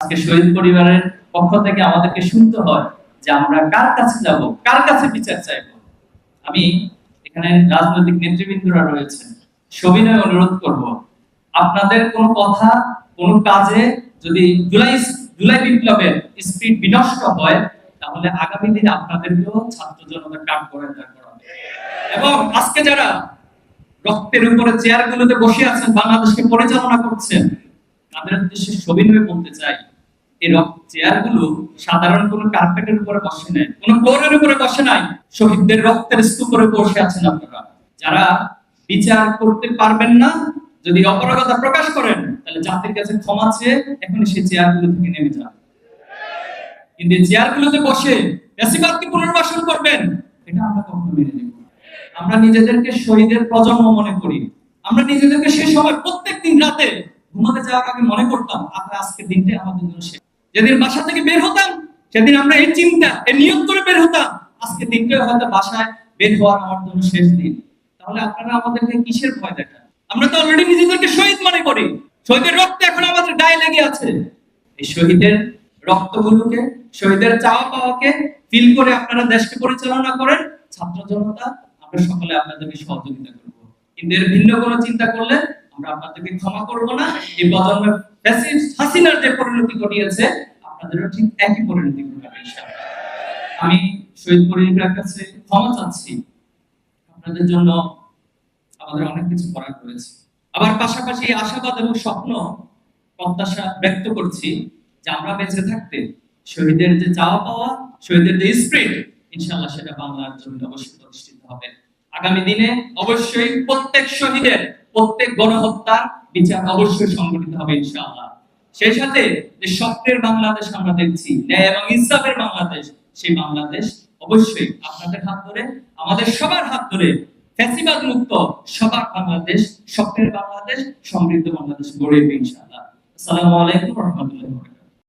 আজকে শহীদ পরিবারের পক্ষ থেকে আমাদেরকে শুনতে হয় যে আমরা কার কাছে যাব, কার কাছে বিচার চাইব। আমি এখানে রাজনৈতিক নেতৃবৃন্দরা রয়েছে সবিনয় অনুরোধ করব, আপনাদের কোন কথা, কোন কাজে যদি জুলাই জুলাই বিপ্লবের স্পিড বিনষ্ট হয়, তাহলে আগামী দিনে আপনাদেরকেও ছাত্র জনতা কাট করে করাবে। এবং আজকে যারা রক্তের উপরে চেয়ারগুলোতে বসে আছেন, বাংলাদেশকে পরিচালনা করছেন, তাদের উদ্দেশ্যে সবিনয় বলতে চাই এই চেয়ারগুলো সাধারণ কোনো কার্পেটের উপরে বসে নেই, কোনো ফ্লোরের উপরে বসে নাই, শহীদদের রক্তের স্তূপে বসে আছেন আপনারা। যারা বিচার করতে পারবেন না, যদি অপরাগতা প্রকাশ করেন, তাহলে জাতির কাছে ক্ষমা চেয়ে এখন সেই চেয়ারগুলো থেকে নেমে যান। কিন্তু চেয়ারগুলোতে বসে বেশিরভাগকে পুনর্বাসন করবেন, এটা আমরা কখনো মেনে নেব আমরা নিজেদেরকে শহীদের প্রজন্ম মনে করি। আমরা নিজেদেরকে সে সময় প্রত্যেক দিন রাতে ঘুমাতে যাওয়ার আগে মনে করতাম, আপনার আজকের দিনটাই আমাদের জন্য যেদিন বাসা থেকে বের হতাম, সেদিন আমরা এই চিন্তা, এই নিয়ত করে বের হতাম, আজকে দিনটাই হয়তো বাসায় বের হওয়ার আমার জন্য শেষ দিন। তাহলে আপনারা আমাদেরকে কিসের ভয় দেখান? আমরা তো অলরেডি নিজেদেরকে শহীদ মনে করি। শহীদের রক্ত এখন আমাদের গায়ে লেগে আছে। এই শহীদের রক্তগুলোকে, শহীদের চাওয়া পাওয়াকে ফিল করে আপনারা দেশকে পরিচালনা করেন। ছাত্র জনতা, আমরা সকলে আপনাদেরকে সহযোগিতা করব। কিন্তু এর ভিন্ন কোনো চিন্তা করলে আমরা আপনাদেরকে ক্ষমা করব না। এই প্রজন্মের হাসিনার যে ঘটিয়েছে, আপনাদেরও ঠিক একই পরিণতি ঘটাবে আমি শহীদ কাছে ক্ষমা চাচ্ছি। আপনাদের জন্য আমাদের অনেক কিছু করার রয়েছে আবার পাশাপাশি আশাবাদ এবং স্বপ্ন প্রত্যাশা ব্যক্ত করছি যে আমরা বেঁচে থাকতে শহীদের যে চাওয়া পাওয়া, শহীদের যে স্প্রিট সেটা বাংলার জন্য অবশ্যই প্রতিষ্ঠিত হবে। আগামী দিনে অবশ্যই প্রত্যেক শহীদের, প্রত্যেক গণহত্যার বিচার অবশ্যই সংগঠিত হবে, ইনশাআল্লাহ। সেই সাথে যে স্বপ্নের বাংলাদেশ আমরা দেখছি, ন্যায় এবং ইনসাফের বাংলাদেশ, সেই বাংলাদেশ অবশ্যই আপনাদের হাত ধরে, আমাদের সবার হাত ধরে ফ্যাসিবাদ মুক্ত সবার বাংলাদেশ, স্বপ্নের বাংলাদেশ, সমৃদ্ধ বাংলাদেশ গড়ে উঠবে ইনশাআল্লাহ। আসসালামু আলাইকুম রহমতুল্লাহ